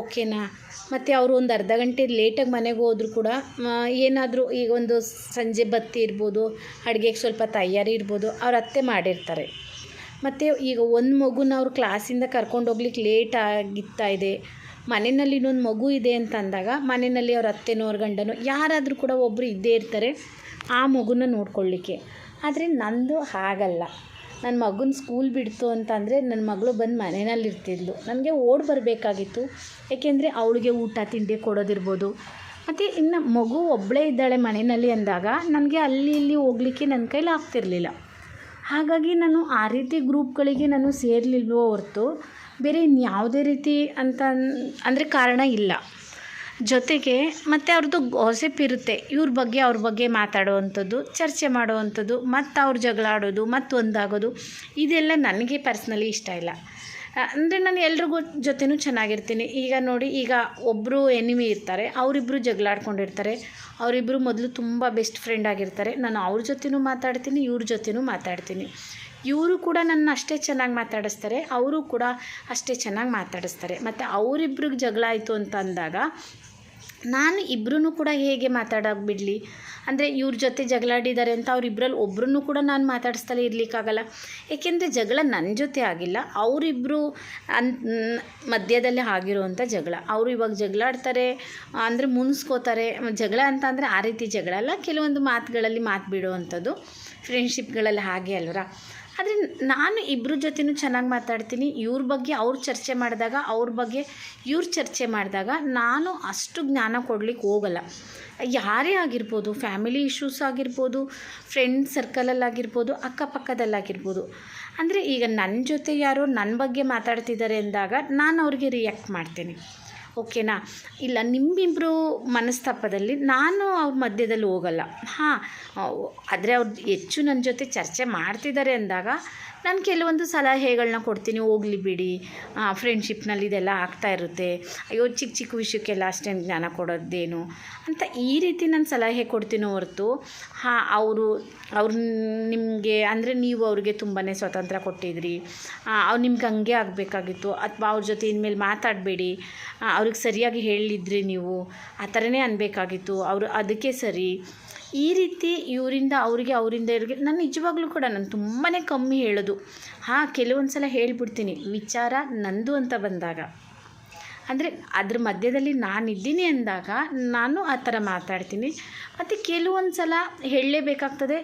ಓಕೆನಾ ಮತ್ತು ಅವರು ಒಂದು ಅರ್ಧ ಗಂಟೆ ಲೇಟಾಗಿ ಮನೆಗೆ ಹೋದರೂ ಕೂಡ ಏನಾದರೂ ಈಗ ಒಂದು ಸಂಜೆ ಬತ್ತಿ ಇರ್ಬೋದು, ಅಡುಗೆಗೆ ಸ್ವಲ್ಪ ತಯಾರಿ ಇರ್ಬೋದು, ಅವ್ರ ಅತ್ತೆ ಮಾಡಿರ್ತಾರೆ. ಮತ್ತು ಈಗ ಒಂದು ಮಗುನ ಅವ್ರು ಕ್ಲಾಸಿಂದ ಕರ್ಕೊಂಡು ಹೋಗ್ಲಿಕ್ಕೆ ಲೇಟ್ ಆಗಿತ್ತಾ ಇದೆ. ಮನೆಯಲ್ಲಿ ಇನ್ನೊಂದು ಮಗು ಇದೆ ಅಂತ ಅಂದಾಗ ಮನೆಯಲ್ಲಿ ಅವ್ರ ಅತ್ತೆನೋ ಅವ್ರ ಗಂಡನೋ ಯಾರಾದರೂ ಕೂಡ ಒಬ್ಬರು ಇದ್ದೇ ಇರ್ತಾರೆ, ಆ ಮಗುನ ನೋಡ್ಕೊಳ್ಳಿಕ್ಕೆ ಆದರೆ ನಂದು ಹಾಗಲ್ಲ. ನನ್ನ ಮಗನ ಸ್ಕೂಲ್ ಬಿಡ್ತು ಅಂತಂದರೆ ನನ್ನ ಮಗಳು ಬಂದು ಮನೆಯಲ್ಲಿರ್ತಿದ್ಲು ನನಗೆ ಓಡಿ ಬರಬೇಕಾಗಿತ್ತು. ಏಕೆಂದರೆ ಅವಳಿಗೆ ಊಟ, ತಿಂಡಿ ಕೊಡೋದಿರ್ಬೋದು. ಮತ್ತು ಇನ್ನು ಮಗು ಒಬ್ಬಳೇ ಇದ್ದಾಳೆ ಮನೆಯಲ್ಲಿ ಅಂದಾಗ ನನಗೆ ಅಲ್ಲಿ ಇಲ್ಲಿ ಹೋಗ್ಲಿಕ್ಕೆ ನನ್ನ ಕೈಲಿ ಆಗ್ತಿರಲಿಲ್ಲ. ಹಾಗಾಗಿ ನಾನು ಆ ರೀತಿ ಗ್ರೂಪ್ಗಳಿಗೆ ನಾನು ಸೇರಲಿಲ್ವೋ ಹೊರತು ಬೇರೆ ಇನ್ಯಾವುದೇ ರೀತಿ ಅಂತ ಅಂದರೆ ಕಾರಣ ಇಲ್ಲ. ಜೊತೆಗೆ ಮತ್ತು ಅವ್ರದ್ದು ಗಾಸಿಪ್ ಇರುತ್ತೆ. ಇವ್ರ ಬಗ್ಗೆ, ಅವ್ರ ಬಗ್ಗೆ ಮಾತಾಡುವಂಥದ್ದು, ಚರ್ಚೆ ಮಾಡುವಂಥದ್ದು, ಮತ್ತು ಅವ್ರು ಜಗಳ ಆಡೋದು, ಮತ್ತು ಒಂದಾಗೋದು, ಇದೆಲ್ಲ ನನಗೆ ಪರ್ಸ್ನಲಿ ಇಷ್ಟ ಇಲ್ಲ. ಅಂದರೆ ನಾನು ಎಲ್ರಿಗೂ ಜೊತೆನೂ ಚೆನ್ನಾಗಿರ್ತೀನಿ. ಈಗ ನೋಡಿ, ಈಗ ಒಬ್ಬರು ಎನಿಮಿ ಇರ್ತಾರೆ ಅವರಿಬ್ಬರು ಜಗಳಾಡ್ಕೊಂಡಿರ್ತಾರೆ ಅವರಿಬ್ಬರು ಮೊದಲು ತುಂಬ ಬೆಸ್ಟ್ ಫ್ರೆಂಡ್ ಆಗಿರ್ತಾರೆ. ನಾನು ಅವ್ರ ಜೊತೆನೂ ಮಾತಾಡ್ತೀನಿ, ಇವ್ರ ಜೊತೆನೂ ಮಾತಾಡ್ತೀನಿ. ಇವರು ಕೂಡ ನನ್ನ ಅಷ್ಟೇ ಚೆನ್ನಾಗಿ ಮಾತಾಡಿಸ್ತಾರೆ, ಅವರು ಕೂಡ ಅಷ್ಟೇ ಚೆನ್ನಾಗಿ ಮಾತಾಡಿಸ್ತಾರೆ. ಮತ್ತು ಅವರಿಬ್ರಿಗೆ ಜಗಳ ಆಯಿತು ಅಂತ ಅಂದಾಗ, ನಾನು ಇಬ್ಬರೂ ಕೂಡ ಹೇಗೆ ಮಾತಾಡೋಕೆ ಬಿಡಲಿ ಅಂದರೆ ಇವ್ರ ಜೊತೆ ಜಗಳಾಡಿದ್ದಾರೆ ಅಂತ ಅವರಿಬ್ಬರಲ್ಲಿ ಒಬ್ಬರನ್ನು ಕೂಡ ನಾನು ಮಾತಾಡಿಸ್ತಲೇ ಇರಲಿಕ್ಕಾಗಲ್ಲ. ಏಕೆಂದರೆ ಜಗಳ ನನ್ನ ಜೊತೆ ಆಗಿಲ್ಲ ಅವರಿಬ್ಬರು ಅನ್, ಮಧ್ಯದಲ್ಲೇ ಆಗಿರುವಂಥ ಜಗಳ. ಅವರು ಇವಾಗ ಜಗಳಾಡ್ತಾರೆ, ಅಂದರೆ ಮುನ್ಸ್ಕೋತಾರೆ. ಜಗಳ ಅಂತ ಅಂದರೆ ಆ ರೀತಿ ಜಗಳ ಅಲ್ಲ, ಕೆಲವೊಂದು ಮಾತುಗಳಲ್ಲಿ ಮಾತು ಬಿಡುವಂಥದ್ದು. ಫ್ರೆಂಡ್ಶಿಪ್ಗಳಲ್ಲಿ ಹಾಗೆ ಅಲ್ವರ? ಆದರೆ ನಾನು ಇಬ್ಬರ ಜೊತೆನೂ ಚೆನ್ನಾಗಿ ಮಾತಾಡ್ತೀನಿ. ಇವ್ರ ಬಗ್ಗೆ ಅವ್ರು ಚರ್ಚೆ ಮಾಡಿದಾಗ, ಅವ್ರ ಬಗ್ಗೆ ಇವ್ರು ಚರ್ಚೆ ಮಾಡಿದಾಗ ನಾನು ಅಷ್ಟು ಜ್ಞಾನ ಕೊಡ್ಲಿಕ್ಕೆ ಹೋಗಲ್ಲ. ಯಾರೇ ಆಗಿರ್ಬೋದು, ಫ್ಯಾಮಿಲಿ ಇಶ್ಯೂಸ್ ಆಗಿರ್ಬೋದು, ಫ್ರೆಂಡ್ ಸರ್ಕಲಲ್ಲಾಗಿರ್ಬೋದು, ಅಕ್ಕಪಕ್ಕದಲ್ಲಾಗಿರ್ಬೋದು. ಅಂದರೆ ಈಗ ನನ್ನ ಜೊತೆ ಯಾರೋ ನನ್ನ ಬಗ್ಗೆ ಮಾತಾಡ್ತಿದ್ದಾರೆ ಅಂದಾಗ ನಾನು ಅವ್ರಿಗೆ ರಿಯಾಕ್ಟ್ ಮಾಡ್ತೀನಿ. ಓಕೆನಾ? ಇಲ್ಲ ನಿಮ್ಮಿಬ್ಬರು ಮನಸ್ತಾಪದಲ್ಲಿ ನಾನು ಅವ್ರ ಮಧ್ಯದಲ್ಲಿ ಹೋಗಲ್ಲ. ಹಾಂ ಆದರೆ ಅವ್ರು ಹೆಚ್ಚು ನನ್ನ ಜೊತೆ ಚರ್ಚೆ ಮಾಡ್ತಿದ್ದಾರೆ ಅಂದಾಗ ನಾನು ಕೆಲವೊಂದು ಸಲಹೆಗಳನ್ನ ಕೊಡ್ತೀನಿ. ಹೋಗಲಿ ಬಿಡಿ. ಫ್ರೆಂಡ್ಶಿಪ್ನಲ್ಲಿ ಇದೆಲ್ಲ ಆಗ್ತಾ ಇರುತ್ತೆ. ಅಯ್ಯೋ ಚಿಕ್ಕ ಚಿಕ್ಕ ವಿಷಯಕ್ಕೆಲ್ಲ ಅಷ್ಟೇನು ಜ್ಞಾನ ಕೊಡೋದೇನು? ಅಂತ ಈ ರೀತಿ ನಾನು ಸಲಹೆ ಕೊಡ್ತೀನಿ ಹೊರತು, ಹಾಂ, ಅವರು, ಅವ್ರು ನಿಮಗೆ, ಅಂದರೆ ನೀವು ಅವ್ರಿಗೆ ತುಂಬಾ ಸ್ವಾತಂತ್ರ್ಯ ಕೊಟ್ಟಿದ್ರಿ. ಅವ್ರು ನಿಮ್ಗೆ ಹಂಗೆ ಆಗಬೇಕಾಗಿತ್ತು. ಅಥವಾ ಅವ್ರ ಜೊತೆ ಇನ್ಮೇಲೆ ಮಾತಾಡಬೇಡಿ. ಅವ್ರಿಗೆ ಸರಿಯಾಗಿ ಹೇಳಿದ್ರಿ ನೀವು ಆ ಥರನೇ ಅನ್ಬೇಕಾಗಿತ್ತು. ಅವರು ಅದಕ್ಕೆ ಸರಿ. ಈ ರೀತಿ ಇವರಿಂದ ಅವರಿಗೆ ಅವರಿಂದ ಇವ್ರಿಗೆ ನಾನು ನಿಜವಾಗ್ಲೂ ಕೂಡ ನಾನು ತುಂಬಾ ಕಮ್ಮಿ ಹೇಳೋದು. ಹಾಂ ಕೆಲವೊಂದು ಸಲ ಹೇಳ್ಬಿಡ್ತೀನಿ. ವಿಚಾರ ನಂದು ಅಂತ ಬಂದಾಗ. ಅಂದರೆ ಅದ್ರ ಮಧ್ಯದಲ್ಲಿ ನಾನು ಇದ್ದೀನಿ ಅಂದಾಗ ನಾನು ಆ ಥರ ಮಾತಾಡ್ತೀನಿ. ಮತ್ತು ಕೆಲವೊಂದು ಸಲ ಹೇಳಲೇಬೇಕಾಗ್ತದೆ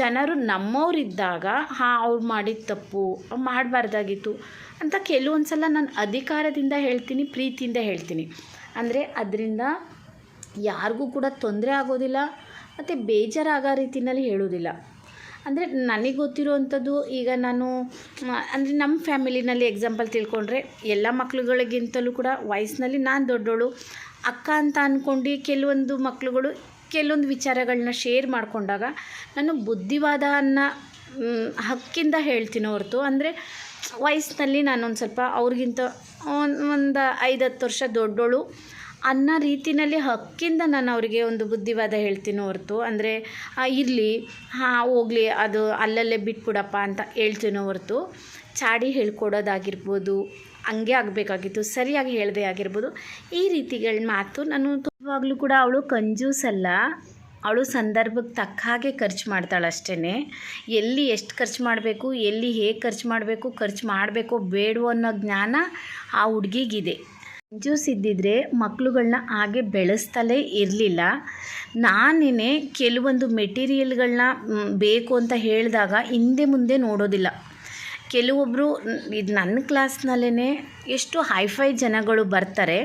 ಜನರು ನಮ್ಮವರಿದ್ದಾಗ, ಹಾಂ, ಅವ್ರು ಮಾಡಿದ ತಪ್ಪು, ಮಾಡಬಾರ್ದಾಗಿತ್ತು. ಅಂತ ಕೆಲವೊಂದು ಸಲ ನಾನು ಅಧಿಕಾರದಿಂದ ಹೇಳ್ತೀನಿ, ಪ್ರೀತಿಯಿಂದ ಹೇಳ್ತೀನಿ. ಅಂದರೆ ಅದರಿಂದ ಯಾರಿಗೂ ಕೂಡ ತೊಂದರೆ ಆಗೋದಿಲ್ಲ, ಮತ್ತು ಬೇಜಾರಾಗೋ ರೀತಿಯಲ್ಲಿ ಹೇಳೋದಿಲ್ಲ. ಅಂದರೆ ನನಗೆ ಗೊತ್ತಿರುವಂಥದ್ದು ಈಗ ನಾನು ಅಂದರೆ ನಮ್ಮ ಫ್ಯಾಮಿಲಿನಲ್ಲಿ ಎಕ್ಸಾಂಪಲ್ ತಿಳ್ಕೊಂಡ್ರೆ ಎಲ್ಲ ಮಕ್ಕಳುಗಳಿಗಿಂತಲೂ ಕೂಡ ವಯಸ್ಸಿನಲ್ಲಿ ನಾನು ದೊಡ್ಡವಳು ಅಕ್ಕ ಅಂತ ಅಂದ್ಕೊಂಡು ಕೆಲವೊಂದು ಮಕ್ಕಳುಗಳು ಕೆಲವೊಂದು ವಿಚಾರಗಳನ್ನ ಶೇರ್ ಮಾಡಿಕೊಂಡಾಗ, ನಾನು ಬುದ್ಧಿವಾದ ಅನ್ನೋ ಹಕ್ಕಿಂದ ಹೇಳ್ತೀನಿ ಹೊರತು. ಅಂದರೆ ವಯಸ್ಸಿನಲ್ಲಿ ನಾನೊಂದು ಸ್ವಲ್ಪ ಅವ್ರಿಗಿಂತ ಒಂದು ಐದು ಹತ್ತು ವರ್ಷ ದೊಡ್ಡೋಳು. ಅನ್ನೋ ರೀತಿಯಲ್ಲಿ ಹಕ್ಕಿಂದ ನಾನು ಅವರಿಗೆ ಒಂದು ಬುದ್ಧಿವಾದ ಹೇಳ್ತೀನಿ ಹೊರತು. ಅಂದರೆ ಇರಲಿ, ಹಾಂ, ಹೋಗಲಿ, ಅದು ಅಲ್ಲಲ್ಲೇ ಬಿಟ್ಬಿಡಪ್ಪ ಅಂತ ಹೇಳ್ತೀನಿ ಹೊರತು. ಚಾಡಿ ಹೇಳ್ಕೊಡೋದಾಗಿರ್ಬೋದು, ಹಂಗೆ ಆಗಬೇಕಾಗಿತ್ತು, ಸರಿಯಾಗಿ ಹೇಳದೆ ಆಗಿರ್ಬೋದು. ಈ ರೀತಿಗಳ ಮಾತು ನಾನು ಯಾವಾಗಲೂ ಕೂಡ ಅವಳು ಕಂಜೂಸಲ್ಲ ಅವಳು ಸಂದರ್ಭಕ್ಕೆ ತಕ್ಕ ಹಾಗೆ ಖರ್ಚು ಮಾಡ್ತಾಳಷ್ಟೇ ಎಲ್ಲಿ ಎಷ್ಟು ಖರ್ಚು ಮಾಡಬೇಕು, ಎಲ್ಲಿ ಹೇಗೆ ಖರ್ಚು ಮಾಡಬೇಕು, ಖರ್ಚು ಮಾಡಬೇಕೋ ಬೇಡವೋ ಅನ್ನೋ ಜ್ಞಾನ ಆ ಹುಡುಗಿಗಿದೆ. ಮಂಜೂಸ್ ಇದ್ದಿದ್ರೆ ಮಕ್ಕಳುಗಳನ್ನ ಹಾಗೆ ಬೆಳೆಸ್ತಲೇ ಇರಲಿಲ್ಲ. ನಾನೇ ಕೆಲವೊಂದು ಮೆಟೀರಿಯಲ್ಗಳನ್ನ ಬೇಕು ಅಂತ ಹೇಳಿದಾಗ ಹಿಂದೆ ಮುಂದೆ ನೋಡೋದಿಲ್ಲ. ಕೆಲವೊಬ್ಬರು ಇದು ನನ್ನ ಕ್ಲಾಸ್ನಲ್ಲೇ ಎಷ್ಟು ಹೈಫೈ ಜನಗಳು ಬರ್ತಾರೆ.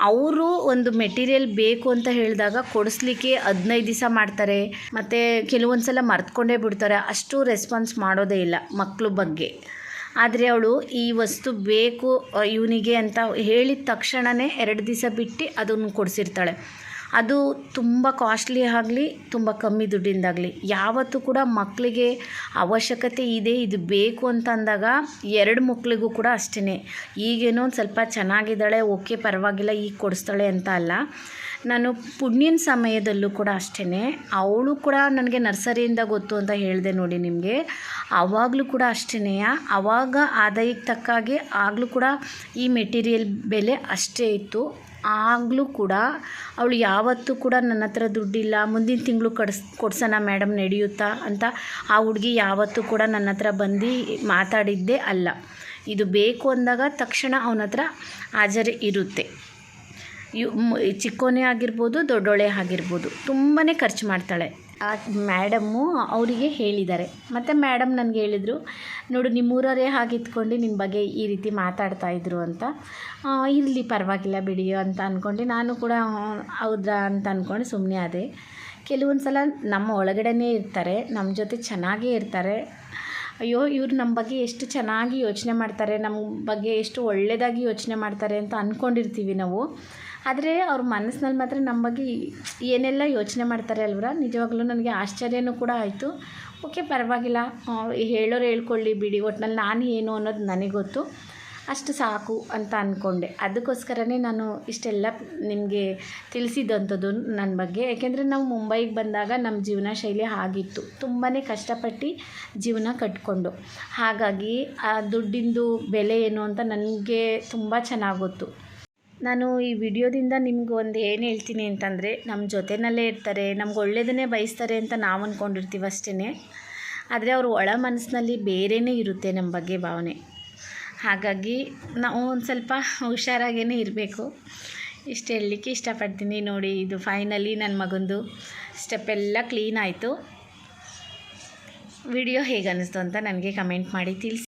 ಅವರು ಒಂದು ಮೆಟೀರಿಯಲ್ ಬೇಕು ಅಂತ ಹೇಳಿದಾಗ ಕೊಡಿಸ್ಲಿಕ್ಕೆ ಹದಿನೈದು ದಿವಸ ಮಾಡ್ತಾರೆ. ಮತ್ತು ಕೆಲವೊಂದು ಸಲ ಮರ್ತ್ಕೊಂಡೇ ಬಿಡ್ತಾರೆ. ಅಷ್ಟು ರೆಸ್ಪಾನ್ಸ್ ಮಾಡೋದೇ ಇಲ್ಲ ಮಕ್ಕಳು ಬಗ್ಗೆ. ಆದರೆ ಅವಳು ಈ ವಸ್ತು ಬೇಕು ಇವನಿಗೆ ಅಂತ ಹೇಳಿದ ತಕ್ಷಣವೇ ಎರಡು ದಿವಸ ಬಿಟ್ಟು ಅದನ್ನು ಕೊಡಿಸಿರ್ತಾಳೆ. ಅದು ತುಂಬ ಕಾಸ್ಟ್ಲಿ ಆಗಲಿ, ತುಂಬ ಕಮ್ಮಿ ದುಡ್ಡಿಂದಾಗಲಿ. ಯಾವತ್ತೂ ಕೂಡ ಮಕ್ಕಳಿಗೆ ಅವಶ್ಯಕತೆ ಇದೆ, ಇದು ಬೇಕು ಅಂತ ಅಂದಾಗ ಎರಡು ಮಕ್ಕಳಿಗೂ ಕೂಡ ಅಷ್ಟೇ ಈಗೇನೋ ಒಂದು ಸ್ವಲ್ಪ ಚೆನ್ನಾಗಿದ್ದಾಳೆ, ಓಕೆ ಪರವಾಗಿಲ್ಲ, ಈಗ ಕೊಡಿಸ್ತಾಳೆ ಅಂತ ಅಲ್ಲ. ನಾನು ಪುಣ್ಯನ ಸಮಯದಲ್ಲೂ ಕೂಡ ಅಷ್ಟೇ ಅವಳು ಕೂಡ ನನಗೆ ನರ್ಸರಿಯಿಂದ ಗೊತ್ತು ಅಂತ ಹೇಳಿದೆ ನೋಡಿ ನಿಮಗೆ. ಆವಾಗಲೂ ಕೂಡ ಅಷ್ಟೇ ಆವಾಗ ಆದಾಯಕ್ಕೆ ತಕ್ಕಾಗಿ ಆಗಲೂ ಕೂಡ ಈ ಮೆಟೀರಿಯಲ್ ಬೆಲೆ ಅಷ್ಟೇ ಇತ್ತು. ಆಗಲೂ ಕೂಡ, ಅವಳು ಯಾವತ್ತೂ ಕೂಡ ನನ್ನ ಹತ್ರ ದುಡ್ಡಿಲ್ಲ, ಮುಂದಿನ ತಿಂಗಳು ಕಡ್ಸ್, ಕೊಡ್ಸೋಣ ಮೇಡಮ್ ನಡೆಯುತ್ತಾ ಅಂತ ಆ ಹುಡುಗಿ ಯಾವತ್ತೂ ಕೂಡ ನನ್ನ ಹತ್ರ ಬಂದು ಮಾತಾಡಿದ್ದೇ ಅಲ್ಲ. ಇದು ಬೇಕು ಅಂದಾಗ ತಕ್ಷಣ ಅವನ ಹತ್ರ ಹಾಜರಿ ಇರುತ್ತೆ. ಯು ಚಿಕ್ಕೋನೇ ಆಗಿರ್ಬೋದು, ದೊಡ್ಡೋಳೆ ಆಗಿರ್ಬೋದು ತುಂಬಾ ಖರ್ಚು ಮಾಡ್ತಾಳೆ. ಆ ಮೇಡಮ್ಮು ಅವರಿಗೆ ಹೇಳಿದ್ದಾರೆ. ಮತ್ತು ಮೇಡಮ್ ನನಗೆ ಹೇಳಿದರು, ನೋಡು, ನಿಮ್ಮೂರವರೇ ಹಾಗೆ ಇತ್ಕೊಂಡು ನಿಮ್ಮ ಬಗ್ಗೆ ಈ ರೀತಿ ಮಾತಾಡ್ತಾ ಇದ್ರು ಅಂತ. ಇರಲಿ, ಪರವಾಗಿಲ್ಲ ಬಿಡಿ ಅಂತ ಅಂದ್ಕೊಂಡು ನಾನು ಕೂಡ ಹೌದಾ ಅಂತ ಅಂದ್ಕೊಂಡು ಸುಮ್ಮನೆ ಆದೆ. ಕೆಲವೊಂದು ಸಲ ನಮ್ಮ ಒಳಗಡೆನೇ ಇರ್ತಾರೆ ನಮ್ಮ ಜೊತೆ ಚೆನ್ನಾಗೇ ಇರ್ತಾರೆ. ಅಯ್ಯೋ, ಇವ್ರು ನಮ್ಮ ಬಗ್ಗೆ ಎಷ್ಟು ಚೆನ್ನಾಗಿ ಯೋಚನೆ ಮಾಡ್ತಾರೆ ನಮ್ಮ ಬಗ್ಗೆ ಎಷ್ಟು ಒಳ್ಳೆಯದಾಗಿ ಯೋಚನೆ ಮಾಡ್ತಾರೆ ಅಂತ ಅಂದ್ಕೊಂಡಿರ್ತೀವಿ ನಾವು. ಆದರೆ ಅವ್ರ ಮನಸ್ಸಿನಲ್ಲಿ ಮಾತ್ರ ನಮ್ಮ ಬಗ್ಗೆ ಏನೆಲ್ಲ ಯೋಚನೆ ಮಾಡ್ತಾರೆ ಅಲ್ವರ? ನಿಜವಾಗ್ಲೂ ನನಗೆ ಆಶ್ಚರ್ಯನೂ ಕೂಡ ಆಯಿತು. ಓಕೆ, ಪರವಾಗಿಲ್ಲ. ಹೇಳೋರು ಹೇಳ್ಕೊಳ್ಳಿ ಬಿಡಿ. ಒಟ್ನಲ್ಲಿ ನಾನು ಏನು ಅನ್ನೋದು ನನಗೆ ಗೊತ್ತು. ಅಷ್ಟು ಸಾಕು ಅಂತ ಅಂದ್ಕೊಂಡೆ ಅದಕ್ಕೋಸ್ಕರನೇ ನಾನು ಇಷ್ಟೆಲ್ಲ ನಿಮಗೆ ತಿಳಿಸಿದಂಥದ್ದು ನನ್ನ ಬಗ್ಗೆ. ಯಾಕೆಂದರೆ ನಾವು ಮುಂಬೈಗೆ ಬಂದಾಗ ನಮ್ಮ ಜೀವನ ಶೈಲಿ ಆಗಿತ್ತು ತುಂಬಾ ಕಷ್ಟಪಟ್ಟು ಜೀವನ ಕಟ್ಕೊಂಡು. ಹಾಗಾಗಿ ಆ ದುಡ್ಡಿಂದು ಬೆಲೆ ಏನು ಅಂತ ನನಗೆ ತುಂಬ ಚೆನ್ನಾಗಿ ಗೊತ್ತು. ನಾನು ಈ ವಿಡಿಯೋದಿಂದ ನಿಮ್ಗೆ ಒಂದು ಏನು ಹೇಳ್ತೀನಿ ಅಂತಂದರೆ ನಮ್ಮ ಜೊತೆನಲ್ಲೇ ಇರ್ತಾರೆ, ನಮ್ಗೆ ಒಳ್ಳೇದನ್ನೇ ಬಯಸ್ತಾರೆ ಅಂತ ನಾವು ಅಂದ್ಕೊಂಡಿರ್ತೀವಿ ಅಷ್ಟೇ ಆದರೆ ಅವ್ರ ಒಳ ಮನಸ್ಸಿನಲ್ಲಿ ಬೇರೆಯೇ ಇರುತ್ತೆ ನಮ್ಮ ಬಗ್ಗೆ ಭಾವನೆ. ಹಾಗಾಗಿ ನಾವು ಒಂದು ಸ್ವಲ್ಪ ಹುಷಾರಾಗೇ ಇರಬೇಕು. ಇಷ್ಟು ಹೇಳಲಿಕ್ಕೆ ಇಷ್ಟಪಡ್ತೀನಿ ನೋಡಿ, ಇದು ಫೈನಲಿ ನನ್ನ ಮಗಂದು ಸ್ಟೆಪ್ ಎಲ್ಲ ಕ್ಲೀನ್ ಆಯಿತು. ವಿಡಿಯೋ ಹೇಗೆ ಅನ್ನಿಸ್ತು ಅಂತ ನನಗೆ ಕಮೆಂಟ್ ಮಾಡಿ ತಿಳಿಸಿ.